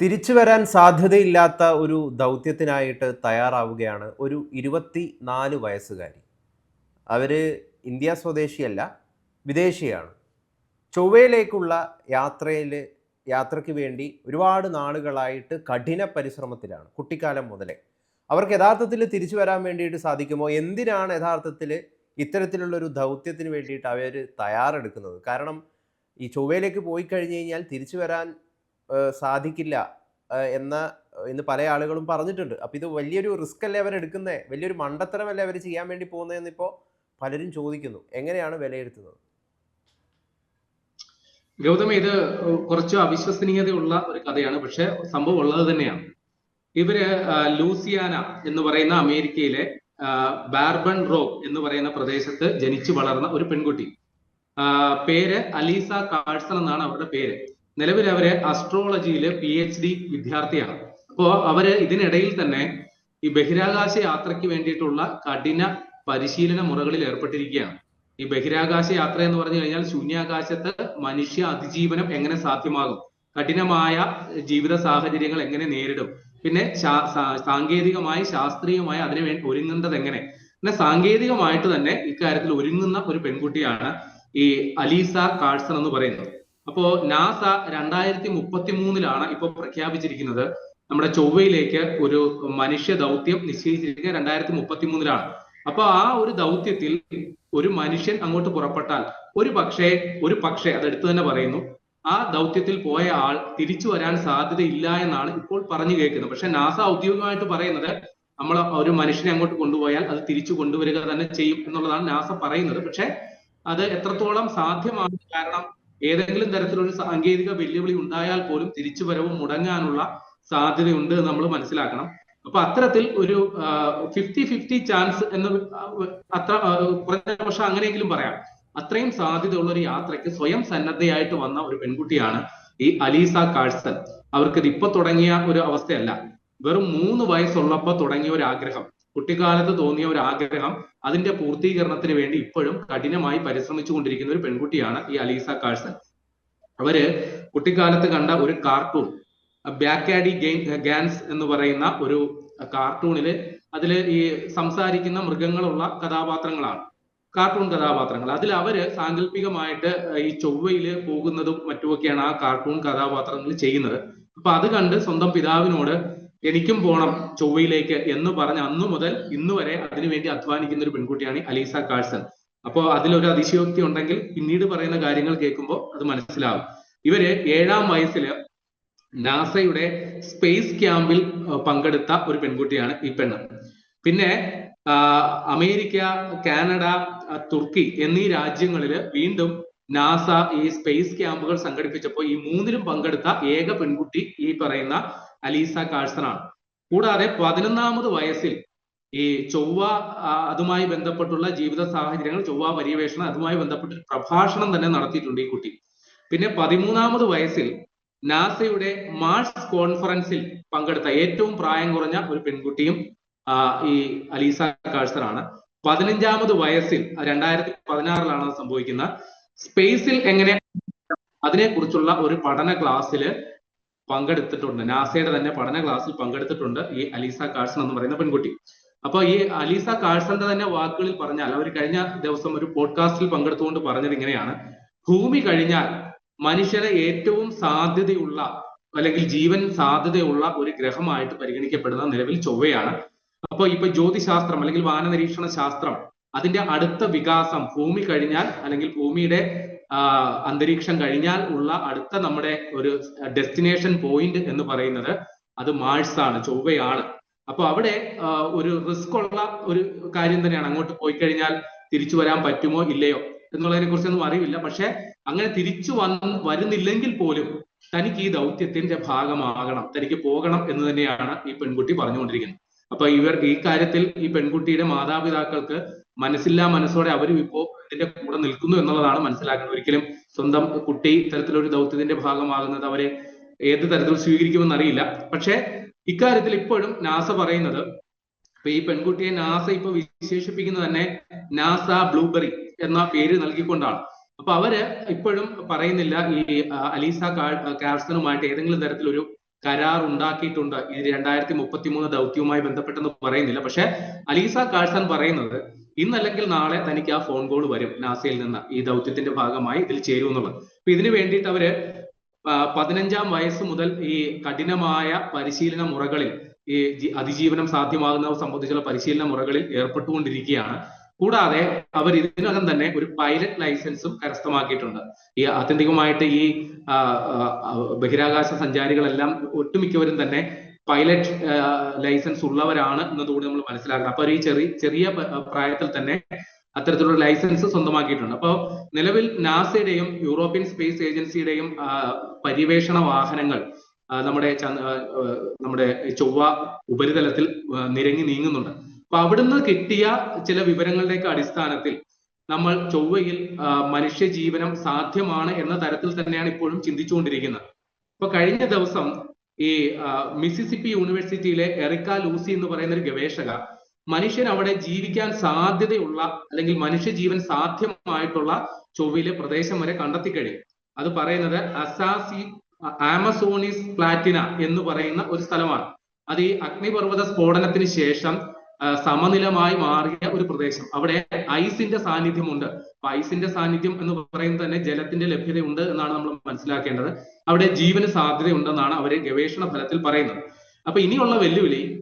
തിരിച്ചു വരാൻ സാധ്യതയില്ലാത്ത ഒരു ദൗത്യത്തിനായിട്ട് തയ്യാറാവുകയാണ് ഒരു ഇരുപത്തി നാല് വയസ്സുകാരി. അവർ ഇന്ത്യ സ്വദേശിയല്ല വിദേശിയാണ്. ചൊവ്വയിലേക്കുള്ള യാത്രയിൽ യാത്രയ്ക്ക് വേണ്ടി ഒരുപാട് നാളുകളായിട്ട് കഠിന പരിശ്രമത്തിലാണ് കുട്ടിക്കാലം മുതലേ. അവർക്ക് യഥാർത്ഥത്തിൽ തിരിച്ചു വരാൻ വേണ്ടിയിട്ട് സാധിക്കുമോ? എന്തിനാണ് യഥാർത്ഥത്തിൽ ഇത്തരത്തിലുള്ള ഒരു ദൗത്യത്തിന് വേണ്ടിയിട്ട് അവർ തയ്യാറെടുക്കുന്നത്? കാരണം ഈ ചൊവ്വയിലേക്ക് പോയി കഴിഞ്ഞ് കഴിഞ്ഞാൽ തിരിച്ചു വരാൻ സാധിക്കില്ല. എന്ന ഇന്ന് പല ആളുകളും പറഞ്ഞിട്ടുണ്ട്. അപ്പം ഇത് വലിയൊരു റിസ്ക് അല്ലേ അവർ എടുക്കുന്നത് വലിയൊരു മണ്ടത്തരമല്ലേ അവർ ചെയ്യാൻ വേണ്ടി പോകുന്നതെന്ന് ഇപ്പോൾ പലരും ചോദിക്കുന്നു. എങ്ങനെയാണ് വിലയിരുത്തുന്നത്? ഗൗതമ ഇത് കുറച്ച് അവിശ്വസനീയതയുള്ള ഒരു കഥയാണ്. പക്ഷെ സംഭവം ഉള്ളത് തന്നെയാണ്. ഇവർ ലൂസിയാന എന്ന് പറയുന്ന അമേരിക്കയിലെ ബാർബൺ റോക്ക് എന്ന് പറയുന്ന പ്രദേശത്ത് ജനിച്ചു വളർന്ന ഒരു പെൺകുട്ടി. പേര് അലീസ കാഴ്സൺ എന്നാണ് അവരുടെ പേര്. നിലവിൽ അവർ ആസ്ട്രോളജിയിൽ പി എച്ച് ഡി വിദ്യാർത്ഥിയാണ്. അപ്പോ അവർ ഇതിനിടയിൽ തന്നെ ഈ ബഹിരാകാശ യാത്രയ്ക്ക് വേണ്ടിയിട്ടുള്ള കഠിന പരിശീലന മുറകളിൽ ഏർപ്പെട്ടിരിക്കുകയാണ്. ഈ ബഹിരാകാശ യാത്ര എന്ന് പറഞ്ഞു കഴിഞ്ഞാൽ ശൂന്യാകാശത്ത് മനുഷ്യ അതിജീവനം എങ്ങനെ സാധ്യമാകും? കഠിനമായ ജീവിത സാഹചര്യങ്ങൾ എങ്ങനെ നേരിടും? പിന്നെ സാങ്കേതികമായി ശാസ്ത്രീയമായി അതിനു വേണ്ടി ഒരുങ്ങുന്നത് എങ്ങനെ? പിന്നെ സാങ്കേതികമായിട്ട് തന്നെ ഇക്കാര്യത്തിൽ ഒരുങ്ങുന്ന ഒരു പെൺകുട്ടിയാണ് ഈ അലീസ കാഴ്സൺ എന്ന് പറയുന്നത്. അപ്പോ നാസ രണ്ടായിരത്തി മുപ്പത്തി മൂന്നിലാണ് ഇപ്പൊ പ്രഖ്യാപിച്ചിരിക്കുന്നത്. നമ്മുടെ ചൊവ്വയിലേക്ക് ഒരു മനുഷ്യ ദൗത്യം നിശ്ചയിച്ചിരിക്കുന്നത് രണ്ടായിരത്തി മുപ്പത്തി മൂന്നിലാണ് അപ്പൊ ആ ഒരു ദൗത്യത്തിൽ ഒരു മനുഷ്യൻ അങ്ങോട്ട് പുറപ്പെട്ടാൽ ഒരു പക്ഷേ ഒരു പക്ഷേ അതെടുത്തു തന്നെ പറയുന്നു ആ ദൗത്യത്തിൽ പോയ ആൾ തിരിച്ചു വരാൻ സാധ്യതയില്ല എന്നാണ് ഇപ്പോൾ പറഞ്ഞു കേൾക്കുന്നത്. പക്ഷെ നാസ ഔദ്യോഗികമായിട്ട് പറയുന്നത് നമ്മൾ ഒരു മനുഷ്യനെ അങ്ങോട്ട് കൊണ്ടുപോയാൽ അത് തിരിച്ചു കൊണ്ടുവരിക തന്നെ ചെയ്യും എന്നുള്ളതാണ് നാസ പറയുന്നത്. പക്ഷെ അത് എത്രത്തോളം സാധ്യമാണ്? കാരണം ഏതെങ്കിലും തരത്തിലൊരു സാങ്കേതിക വെല്ലുവിളി ഉണ്ടായാൽ പോലും തിരിച്ചുവരവ് മുടങ്ങാനുള്ള സാധ്യതയുണ്ട് നമ്മൾ മനസ്സിലാക്കണം. അപ്പൊ അത്തരത്തിൽ ഒരു ഫിഫ്റ്റി ഫിഫ്റ്റി ചാൻസ് എന്ന് അത്ര കുറഞ്ഞ പക്ഷെ അങ്ങനെയെങ്കിലും പറയാം. അത്രയും സാധ്യതയുള്ള ഒരു യാത്രയ്ക്ക് സ്വയം സന്നദ്ധയായിട്ട് വന്ന ഒരു പെൺകുട്ടിയാണ് ഈ അലീസ കാഴ്സൺ അവർക്ക് ഇത് ഇപ്പൊ തുടങ്ങിയ ഒരു അവസ്ഥയല്ല. വെറും മൂന്ന് വയസ്സുള്ളപ്പോ തുടങ്ങിയ ഒരു ആഗ്രഹം കുട്ടിക്കാലത്ത് തോന്നിയ ഒരു ആഗ്രഹം അതിന്റെ പൂർത്തീകരണത്തിന് വേണ്ടി ഇപ്പോഴും കഠിനമായി പരിശ്രമിച്ചു കൊണ്ടിരിക്കുന്ന ഒരു പെൺകുട്ടിയാണ് ഈ അലീസ കാഴ്സൺ. അവർ കുട്ടിക്കാലത്ത് കണ്ട ഒരു കാർട്ടൂൺ ബാക്കാഡി ഗെയിം ഗാൻസ് എന്ന് പറയുന്ന ഒരു കാർട്ടൂണിൽ അതിൽ ഈ സംസാരിക്കുന്ന മൃഗങ്ങളുള്ള കഥാപാത്രങ്ങളാണ്. കാർട്ടൂൺ കഥാപാത്രങ്ങൾ. അതിൽ അവർ സാങ്കല്പികമായിട്ട് ഈ ചൊവ്വയിൽ പോകുന്നതും മറ്റുമൊക്കെയാണ് ആ കാർട്ടൂൺ കഥാപാത്രങ്ങൾ ചെയ്യുന്നത്. അപ്പൊ അത് കണ്ട് സ്വന്തം പിതാവിനോട് എനിക്കും പോണം ചൊവ്വയിലേക്ക് എന്ന് പറഞ്ഞ അന്നു മുതൽ ഇന്ന് വരെ അതിനുവേണ്ടി അധ്വാനിക്കുന്ന ഒരു പെൺകുട്ടിയാണ് അലീസ കാഴ്സൺ. അപ്പോൾ അതിലൊരു അതിശയോക്തി ഉണ്ടെങ്കിൽ പിന്നീട് പറയുന്ന കാര്യങ്ങൾ കേൾക്കുമ്പോൾ അത് മനസ്സിലാവും. ഇവർ ഏഴാം വയസ്സിൽ നാസയുടെ സ്പേസ് ക്യാമ്പിൽ പങ്കെടുത്ത ഒരു പെൺകുട്ടിയാണ് ഈ പെണ്ണ്. പിന്നെ അമേരിക്ക കാനഡ തുർക്കി എന്നീ രാജ്യങ്ങളിൽ വീണ്ടും നാസ ഈ സ്പേസ് ക്യാമ്പുകൾ സംഘടിപ്പിച്ചപ്പോൾ ഈ മൂന്നിലും പങ്കെടുത്ത ഏക പെൺകുട്ടി ഈ പറയുന്ന അലീസ കാഴ്സൺ ആണ് കൂടാതെ പതിനൊന്നാമത് വയസ്സിൽ ഈ ചൊവ്വ അതുമായി ബന്ധപ്പെട്ടുള്ള ജീവിത സാഹചര്യങ്ങൾ ചൊവ്വ പര്യവേഷണം അതുമായി ബന്ധപ്പെട്ട് പ്രഭാഷണം തന്നെ നടത്തിയിട്ടുണ്ട് ഈ കുട്ടി. പിന്നെ പതിമൂന്നാമത് വയസ്സിൽ നാസയുടെ മാർസ് കോൺഫറൻസിൽ പങ്കെടുത്ത ഏറ്റവും പ്രായം കുറഞ്ഞ ഒരു പെൺകുട്ടിയും ഈ അലീസ കാഴ്സൺ ആണ് പതിനഞ്ചാമത് വയസ്സിൽ രണ്ടായിരത്തി പതിനാറിലാണ് സംഭവിക്കുന്ന സ്പേസിൽ എങ്ങനെ അതിനെക്കുറിച്ചുള്ള ഒരു പഠന ക്ലാസ്സിൽ പങ്കെടുത്തിട്ടുണ്ട്. നാസയുടെ തന്നെ പഠന ക്ലാസ്സിൽ പങ്കെടുത്തിട്ടുണ്ട് ഈ അലീസ കാഴ്സൺ എന്ന് പറയുന്ന പെൺകുട്ടി. അപ്പൊ ഈ അലീസ കാഴ്സന്റെ തന്നെ വാക്കുകളിൽ പറഞ്ഞാൽ അവർ കഴിഞ്ഞ ദിവസം ഒരു പോഡ്കാസ്റ്റിൽ പങ്കെടുത്തുകൊണ്ട് പറഞ്ഞത് ഇങ്ങനെയാണ്. ഭൂമി കഴിഞ്ഞാൽ മനുഷ്യരെ ഏറ്റവും സാധ്യതയുള്ള അല്ലെങ്കിൽ ജീവൻ സാധ്യതയുള്ള ഒരു ഗ്രഹമായിട്ട് പരിഗണിക്കപ്പെടുന്ന നിലവിൽ ചൊവ്വയാണ്. അപ്പോൾ ഇപ്പൊ ജ്യോതിശാസ്ത്രം അല്ലെങ്കിൽ വാനനിരീക്ഷണ ശാസ്ത്രം അതിന്റെ അടുത്ത വികാസം ഭൂമി കഴിഞ്ഞാൽ അല്ലെങ്കിൽ ഭൂമിയുടെ അന്തരീക്ഷം കഴിഞ്ഞാൽ ഉള്ള അടുത്ത നമ്മുടെ ഒരു ഡെസ്റ്റിനേഷൻ പോയിന്റ് എന്ന് പറയുന്നത് അത് മാഴ്സ് ആണ് ചൊവ്വയാണ്. അപ്പൊ അവിടെ ഒരു റിസ്ക് ഉള്ള ഒരു കാര്യം തന്നെയാണ്. അങ്ങോട്ട് പോയി കഴിഞ്ഞാൽ തിരിച്ചു വരാൻ പറ്റുമോ ഇല്ലയോ എന്നുള്ളതിനെ കുറിച്ചൊന്നും അറിയില്ല പക്ഷെ അങ്ങനെ തിരിച്ചു വന്ന് വരുന്നില്ലെങ്കിൽ പോലും തനിക്ക് ഈ ദൗത്യത്തിന്റെ ഭാഗമാകണം തനിക്ക് പോകണം എന്ന് തന്നെയാണ് ഈ പെൺകുട്ടി പറഞ്ഞുകൊണ്ടിരിക്കുന്നത്. അപ്പൊ ഇവർ ഈ കാര്യത്തിൽ ഈ പെൺകുട്ടിയുടെ മാതാപിതാക്കൾക്ക് മനസ്സില്ലാ മനസ്സോടെ അവരും ഇപ്പോ ഇതിന്റെ കൂടെ നിൽക്കുന്നു എന്നുള്ളതാണ് മനസ്സിലാക്കുന്നത്. ഒരിക്കലും സ്വന്തം കുട്ടി ഇത്തരത്തിലൊരു ദൗത്യത്തിന്റെ ഭാഗമാകുന്നത് അവരെ ഏത് തരത്തിൽ സ്വീകരിക്കുമെന്ന് അറിയില്ല. പക്ഷേ ഇക്കാര്യത്തിൽ ഇപ്പോഴും നാസ പറയുന്നത് ഇപ്പൊ ഈ പെൺകുട്ടിയെ നാസ ഇപ്പൊ വിശേഷിപ്പിക്കുന്നത് തന്നെ നാസ ബ്ലൂബെറി എന്ന പേര് നൽകിക്കൊണ്ടാണ്. അപ്പൊ അവർ ഇപ്പോഴും പറയുന്നില്ല ഈ അലീസ കാർസനുമായിട്ട് ഏതെങ്കിലും തരത്തിലൊരു കരാർ ഉണ്ടാക്കിയിട്ടുണ്ട്. ഈ രണ്ടായിരത്തി മുപ്പത്തി മൂന്ന് ദൗത്യവുമായി ബന്ധപ്പെട്ടെന്ന് പറയുന്നില്ല. പക്ഷെ അലീസ കാഴ്സൺ പറയുന്നത് ഇന്നല്ലെങ്കിൽ നാളെ തനിക്ക് ആ ഫോൺ കോൾ വരും നാസയിൽ നിന്ന് ഈ ദൗത്യത്തിന്റെ ഭാഗമായി ഇതിൽ ചേരുമെന്നുള്ളത് അപ്പൊ ഇതിനു വേണ്ടിയിട്ട് അവർ പതിനഞ്ചാം വയസ്സ് മുതൽ ഈ കഠിനമായ പരിശീലന മുറകളിൽ ഈ അതിജീവനം സാധ്യമാകുന്നവ സംബന്ധിച്ചുള്ള പരിശീലന മുറകളിൽ ഏർപ്പെട്ടുകൊണ്ടിരിക്കുകയാണ്. കൂടാതെ അവർ ഇതിനകം തന്നെ ഒരു പൈലറ്റ് ലൈസൻസും കരസ്ഥമാക്കിയിട്ടുണ്ട്. ഈ ആത്യന്തികമായിട്ട് ഈ ബഹിരാകാശ സഞ്ചാരികളെല്ലാം ഒട്ടുമിക്കവരും തന്നെ പൈലറ്റ് ലൈസൻസ് ഉള്ളവരാണ് എന്നതുകൂടി നമ്മൾ മനസ്സിലാക്കണം. അപ്പൊ ഈ ചെറിയ ചെറിയ പ്രായത്തിൽ തന്നെ അത്തരത്തിലുള്ള ലൈസൻസ് സ്വന്തമാക്കിയിട്ടുണ്ട്. അപ്പോൾ നിലവിൽ നാസയുടെയും യൂറോപ്യൻ സ്പേസ് ഏജൻസിയുടെയും പര്യവേഷണ വാഹനങ്ങൾ നമ്മുടെ നമ്മുടെ ചൊവ്വ ഉപരിതലത്തിൽ നിരങ്ങി നീങ്ങുന്നുണ്ട്. അപ്പൊ അവിടുന്ന് കിട്ടിയ ചില വിവരങ്ങളുടെയൊക്കെ അടിസ്ഥാനത്തിൽ നമ്മൾ ചൊവ്വയിൽ മനുഷ്യ ജീവനം സാധ്യമാണ് എന്ന തരത്തിൽ തന്നെയാണ് ഇപ്പോഴും ചിന്തിച്ചുകൊണ്ടിരിക്കുന്നത്. ഇപ്പൊ കഴിഞ്ഞ ദിവസം ഈ മിസിസിപ്പി യൂണിവേഴ്സിറ്റിയിലെ എറിക്ക ലൂസി എന്ന് പറയുന്ന ഒരു ഗവേഷക മനുഷ്യൻ അവിടെ ജീവിക്കാൻ സാധ്യതയുള്ള അല്ലെങ്കിൽ മനുഷ്യ ജീവൻ സാധ്യമായിട്ടുള്ള ചൊവ്വയിലെ പ്രദേശം വരെ കണ്ടെത്തി കഴിയും അത് പറയുന്നത് അസാസി ആമസോണിസ് പ്ലാറ്റിന എന്ന് പറയുന്ന ഒരു സ്ഥലമാണ്. അത് ഈ അഗ്നിപർവത സ്ഫോടനത്തിന് ശേഷം സമനിലമായി മാറിയ ഒരു പ്രദേശം. അവിടെ ഐസിന്റെ സാന്നിധ്യമുണ്ട്. അപ്പൊ ഐസിന്റെ സാന്നിധ്യം എന്ന് പറയുന്നത് തന്നെ ജലത്തിന്റെ ലഭ്യതയുണ്ട് എന്നാണ് നമ്മൾ മനസ്സിലാക്കേണ്ടത്. അവിടെ ജീവന് സാധ്യതയുണ്ടെന്നാണ് അവർ ഗവേഷണ ഫലത്തിൽ പറയുന്നത്. അപ്പൊ ഇനിയുള്ള വെല്ലുവിളി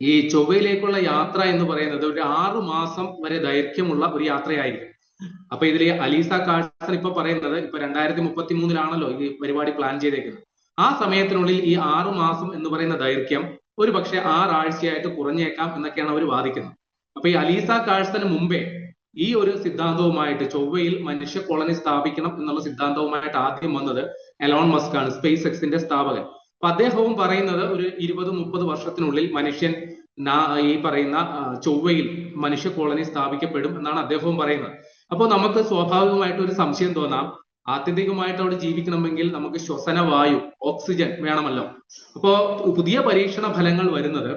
ഈ ചൊവ്വയിലേക്കുള്ള യാത്ര എന്ന് പറയുന്നത് ഒരു ആറു മാസം വരെ ദൈർഘ്യമുള്ള ഒരു യാത്രയായിരിക്കും. അപ്പൊ ഇതിൽ അലീസ കാഴ്സൺ ഇപ്പൊ പറയുന്നത് ഇപ്പൊ രണ്ടായിരത്തി മുപ്പത്തി മൂന്നിലാണല്ലോ ഈ പരിപാടി പ്ലാൻ ചെയ്തേക്കുന്നത്. ആ സമയത്തിനുള്ളിൽ ഈ ആറു മാസം എന്ന് പറയുന്ന ദൈർഘ്യം ഒരു പക്ഷെ ആറാഴ്ചയായിട്ട് കുറഞ്ഞേക്കാം എന്നൊക്കെയാണ് അവർ വാദിക്കുന്നത്. അപ്പൊ ഈ അലീസ കാഴ്സന് മുമ്പേ ഈ ഒരു സിദ്ധാന്തവുമായിട്ട് ചൊവ്വയിൽ മനുഷ്യ കോളനി സ്ഥാപിക്കണം എന്നുള്ള സിദ്ധാന്തവുമായിട്ട് ആദ്യം വന്നത് എലോൺ മസ്ക് ആണ് സ്പേസ് എക്സിന്റെ സ്ഥാപകൻ. അപ്പൊ അദ്ദേഹവും പറയുന്നത് ഒരു ഇരുപത് മുപ്പത് വർഷത്തിനുള്ളിൽ മനുഷ്യൻ ഈ പറയുന്ന ചൊവ്വയിൽ മനുഷ്യ കോളനി സ്ഥാപിക്കപ്പെടും എന്നാണ് അദ്ദേഹവും പറയുന്നത്. അപ്പോൾ നമുക്ക് സ്വാഭാവികമായിട്ട് ഒരു സംശയം തോന്നാം ആത്യന്തികമായിട്ട് അവിടെ ജീവിക്കണമെങ്കിൽ നമുക്ക് ശ്വസന വായു ഓക്സിജൻ വേണമല്ലോ. അപ്പോ പുതിയ പരീക്ഷണ ഫലങ്ങൾ വരുന്നത്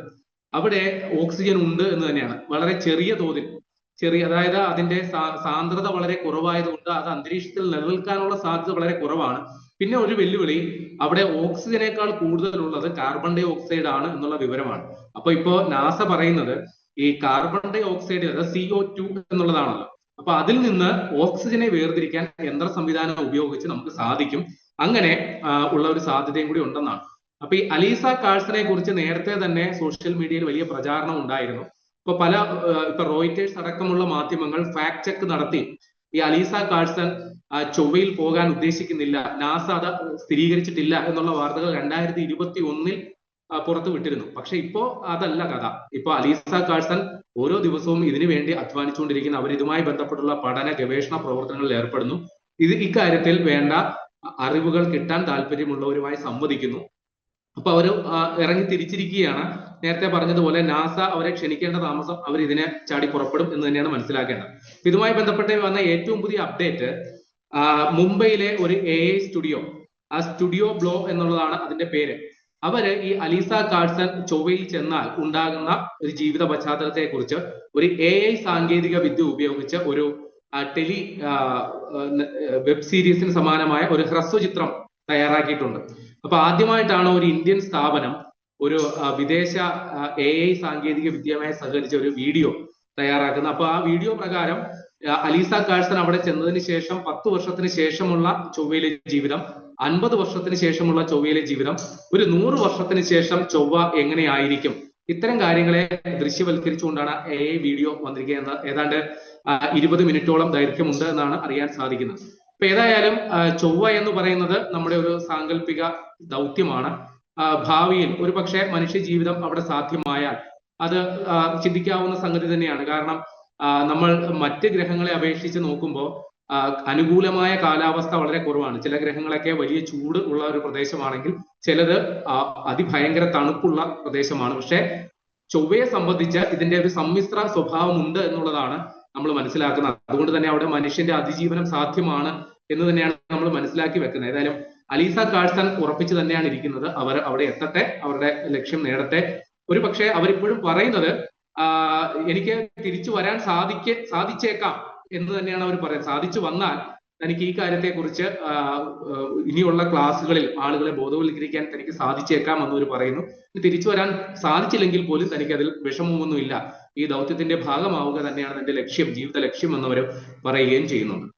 അവിടെ ഓക്സിജൻ ഉണ്ട് എന്ന് തന്നെയാണ്. വളരെ ചെറിയ തോതിൽ. ചെറിയ അതായത് അതിന്റെ സാന്ദ്രത വളരെ കുറവായതുകൊണ്ട് അത് അന്തരീക്ഷത്തിൽ നിലനിൽക്കാനുള്ള സാധ്യത വളരെ കുറവാണ്. പിന്നെ ഒരു വെല്ലുവിളി അവിടെ ഓക്സിജനേക്കാൾ കൂടുതലുള്ളത് കാർബൺ ഡൈ ഓക്സൈഡ് ആണ് എന്നുള്ള വിവരമാണ്. അപ്പൊ ഇപ്പോ നാസ പറയുന്നത് ഈ കാർബൺ ഡൈ ഓക്സൈഡ് അതായത് സി ഒ ടു എന്നുള്ളതാണല്ലോ. അപ്പൊ അതിൽ നിന്ന് ഓക്സിജനെ വേർതിരിക്കാൻ യന്ത്ര സംവിധാനം ഉപയോഗിച്ച് നമുക്ക് സാധിക്കും. അങ്ങനെ ഉള്ള ഒരു സാധ്യതയും കൂടി ഉണ്ടെന്നാണ്. അപ്പൊ ഈ അലീസ കാഴ്സനെ കുറിച്ച് നേരത്തെ തന്നെ സോഷ്യൽ മീഡിയയിൽ വലിയ പ്രചാരണം ഉണ്ടായിരുന്നു. ഇപ്പൊ പല ഇപ്പൊ റോയിറ്റേഴ്സ് അടക്കമുള്ള മാധ്യമങ്ങൾ ഫാക്ട് ചെക്ക് നടത്തി ഈ അലീസ കാഴ്സൺ ചൊവ്വയിൽ പോകാൻ ഉദ്ദേശിക്കുന്നില്ല നാസ അത് സ്ഥിരീകരിച്ചിട്ടില്ല എന്നുള്ള വാർത്തകൾ രണ്ടായിരത്തി ഇരുപത്തി ഒന്നിൽ പുറത്തു വിട്ടിരുന്നു. പക്ഷെ ഇപ്പോ അതല്ല കഥ. ഇപ്പൊ അലീസ കാഴ്സൺ ഓരോ ദിവസവും ഇതിനു വേണ്ടി അധ്വാനിച്ചുകൊണ്ടിരിക്കുന്ന അവർ ഇതുമായി ബന്ധപ്പെട്ടുള്ള പഠന ഗവേഷണ പ്രവർത്തനങ്ങളിൽ ഏർപ്പെടുന്നു. ഇത് ഇക്കാര്യത്തിൽ വേണ്ട അറിവുകൾ കിട്ടാൻ താല്പര്യമുള്ളവരുമായി സംവദിക്കുന്നു. അപ്പൊ അവർ ഇറങ്ങി തിരിച്ചിരിക്കുകയാണ്. നേരത്തെ പറഞ്ഞതുപോലെ നാസ അവരെ ക്ഷണിക്കേണ്ട താമസം അവർ ഇതിനെ ചാടി പുറപ്പെടും എന്ന് തന്നെയാണ് മനസ്സിലാക്കേണ്ടത്. ഇതുമായി ബന്ധപ്പെട്ട് വന്ന ഏറ്റവും പുതിയ അപ്ഡേറ്റ് മുംബൈയിലെ ഒരു എ സ്റ്റുഡിയോ. ആ സ്റ്റുഡിയോ ബ്ലോ എന്നുള്ളതാണ് അതിന്റെ പേര്. അവർ ഈ അലീസ കാഴ്സൺ ചൊവ്വയിൽ ചെന്നാൽ ഉണ്ടാകുന്ന ഒരു ജീവിത പശ്ചാത്തലത്തെ കുറിച്ച് ഒരു എ ഐ സാങ്കേതിക വിദ്യ ഉപയോഗിച്ച് ഒരു ടെലി വെബ് സീരീസിന് സമാനമായ ഒരു ഹ്രസ്വചിത്രം തയ്യാറാക്കിയിട്ടുണ്ട്. അപ്പൊ ആദ്യമായിട്ടാണ് ഒരു ഇന്ത്യൻ സ്ഥാപനം ഒരു വിദേശ എ ഐ സാങ്കേതിക വിദ്യയുമായി സഹകരിച്ച ഒരു വീഡിയോ തയ്യാറാക്കുന്നത്. അപ്പൊ ആ വീഡിയോ പ്രകാരം അലീസ കാഴ്സൺ അവിടെ ചെന്നതിന് ശേഷം പത്ത് വർഷത്തിന് ശേഷമുള്ള ചൊവ്വയിലെ ജീവിതം അൻപത് വർഷത്തിന് ശേഷമുള്ള ചൊവ്വയിലെ ജീവിതം ഒരു നൂറ് വർഷത്തിന് ശേഷം ചൊവ്വ എങ്ങനെയായിരിക്കും? ഇത്തരം കാര്യങ്ങളെ ദൃശ്യവൽക്കരിച്ചുകൊണ്ടാണ് എ വീഡിയോ വന്നിരിക്കുന്നത്. ഏതാണ്ട് ഇരുപത് മിനിറ്റോളം ദൈർഘ്യമുണ്ട് എന്നാണ് അറിയാൻ സാധിക്കുന്നത്. അപ്പൊ ഏതായാലും ചൊവ്വ എന്ന് പറയുന്നത് നമ്മുടെ ഒരു സാങ്കല്പിക ദൗത്യമാണ്. ഭാവിയിൽ ഒരു പക്ഷേ മനുഷ്യ ജീവിതം അവിടെ സാധ്യമായാൽ അത് ചിന്തിക്കാവുന്ന സംഗതി തന്നെയാണ്. കാരണം നമ്മൾ മറ്റ് ഗ്രഹങ്ങളെ അപേക്ഷിച്ച് നോക്കുമ്പോൾ അനുകൂലമായ കാലാവസ്ഥ വളരെ കുറവാണ്. ചില ഗ്രഹങ്ങളൊക്കെ വലിയ ചൂട് ഉള്ള ഒരു പ്രദേശമാണെങ്കിൽ ചിലത് അതിഭയങ്കര തണുപ്പുള്ള പ്രദേശമാണ്. പക്ഷെ ചൊവ്വയെ സംബന്ധിച്ച് ഇതിന്റെ ഒരു സമ്മിശ്ര സ്വഭാവം ഉണ്ട് എന്നുള്ളതാണ് നമ്മൾ മനസ്സിലാക്കുന്നത്. അതുകൊണ്ട് തന്നെ അവിടെ മനുഷ്യന്റെ അതിജീവനം സാധ്യമാണ് എന്ന് തന്നെയാണ് നമ്മൾ മനസ്സിലാക്കി വെക്കുന്നത്. ഏതായാലും അലീസ കാഴ്സൺ ഉറപ്പിച്ചു തന്നെയാണ് ഇരിക്കുന്നത്. അവർ അവിടെ എത്തട്ടെ അവരുടെ ലക്ഷ്യം നേടട്ടെ. ഒരു പക്ഷേ അവരിപ്പോഴും പറയുന്നത് എനിക്ക് തിരിച്ചു വരാൻ സാധിക്ക സാധിച്ചേക്കാം എന്ന് തന്നെയാണ് അവർ പറയുന്നത്. സാധിച്ചു വന്നാൽ തനിക്ക് ഈ കാര്യത്തെക്കുറിച്ച് ആ, ആ, ഇനിയുള്ള ക്ലാസ്സുകളിൽ ആളുകളെ ബോധവൽക്കരിക്കാൻ തനിക്ക് സാധിച്ചേക്കാം എന്ന് എന്നവർ പറയുന്നു. തിരിച്ചു വരാൻ സാധിച്ചില്ലെങ്കിൽ പോലും തനിക്ക് അതിൽ വിഷമമൊന്നുമില്ല. ഈ ദൗത്യത്തിന്റെ ഭാഗമാവുക തന്നെയാണ് എന്റെ ലക്ഷ്യം ജീവിത ലക്ഷ്യം എന്നവർ പറയുകയും ചെയ്യുന്നുണ്ട്.